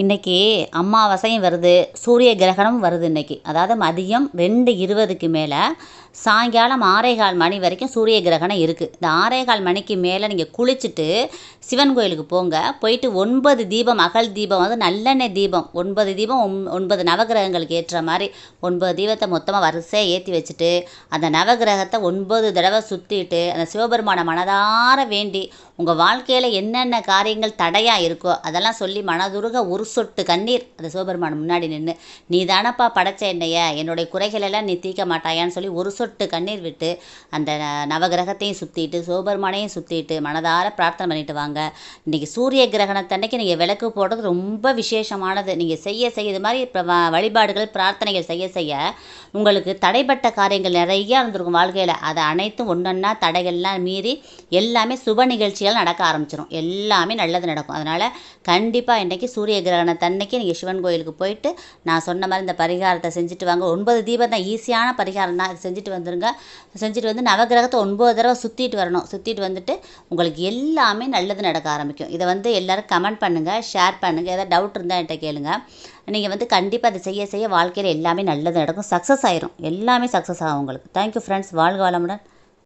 இன்றைக்கி அமாவாசையும் வருது சூரிய கிரகணமும் வருது இன்றைக்கி அதாவது மதியம் ரெண்டு இருபதுக்கு மேலே சாயங்காலம் ஆறேகால் மணி வரைக்கும் சூரிய கிரகணம் இருக்குது இந்த ஆறேகால் மணிக்கு மேலே நீங்கள் குளிச்சுட்டு சிவன் கோயிலுக்கு போங்க. போயிட்டு ஒன்பது தீபம் அகல் தீபம் வந்து நல்லெண்ணெய் தீபம் ஒன்பது தீபம் ஒன்பது நவகிரகங்களுக்கு ஏற்ற மாதிரி ஒன்பது தீபத்தை மொத்தமாக வரிசையாக ஏற்றி வச்சுட்டு அந்த நவகிரகத்தை ஒன்பது தடவை சுற்றிட்டு அந்த சிவபெருமானை மனதார வேண்டி உங்கள் வாழ்க்கையில் என்னென்ன காரியங்கள் தடையாக இருக்கோ அதெல்லாம் சொல்லி மனதுருக ஒரு சொட்டு கண்ணீர். அந்த சிவபெருமான் முன்னாடி நின்று நீ தானப்பா படைச்ச என்னைய? என்னுடைய குறைகளெல்லாம் நீ தீர்க்க மாட்டாயான்னு சொல்லி ஒரு சொட்டு கண்ணீர் விட்டு அந்த ந- நவகிரகத்தையும் சுற்றிட்டு சிவபெருமானையும் சுற்றிட்டு மனதார பிரார்த்தனை பண்ணிட்டு வாங்க. இன்றைக்கி சூரிய கிரகணத்தன்னைக்கு நீங்கள் விளக்கு போடுறது ரொம்ப விசேஷமானது. நீங்கள் செய்ய செய்ய இது மாதிரி வ- வழிபாடுகள் பிரார்த்தனைகள் செய்ய செய்ய உங்களுக்கு தடைப்பட்ட காரியங்கள் நிறைய இருந்திருக்கும் வாழ்க்கையில். அதை அனைத்தும் ஒன்றொன்னா தடைகள்லாம் மீறி எல்லாமே சுப நிகழ்ச்சிகள் நடக்க ஆரம்பிச்சிடும் எல்லாமே நல்லது நடக்கும். அதனால் கண்டிப்பாக இன்றைக்கி சூரிய கிரகணத்தன்னைக்கு நீங்கள் சிவன் கோயிலுக்கு போயிட்டு நான் சொன்ன மாதிரி இந்த பரிகாரத்தை செஞ்சுட்டு வாங்க. ஒன்பது தீபம் தான் ஈஸியான பரிகாரம் தான். செஞ்சுட்டு வந்துருங்க. செஞ்சுட்டு வந்து நவகிரகத்தை ஒன்பது தடவை சுற்றிட்டு வரணும். சுற்றிட்டு வந்துட்டு உங்களுக்கு எல்லாமே நல்லது நடக்க ஆரம்பிக்கும். இதை வந்து எல்லோரும் கமெண்ட் பண்ணுங்கள் ஷேர் பண்ணுங்கள் ஏதாவது டவுட் இருந்தால் என்கிட்ட கேளுங்க. நீங்கள் வந்து கண்டிப்பாக அதை செய்ய செய்ய வாழ்க்கையில் எல்லாமே நல்லது நடக்கும். சக்ஸஸ் ஆயிரும். எல்லாமே சக்ஸஸ் ஆகும் உங்களுக்கு. தேங்க்யூ ஃப்ரெண்ட்ஸ் வாழ்க வளமுடன்.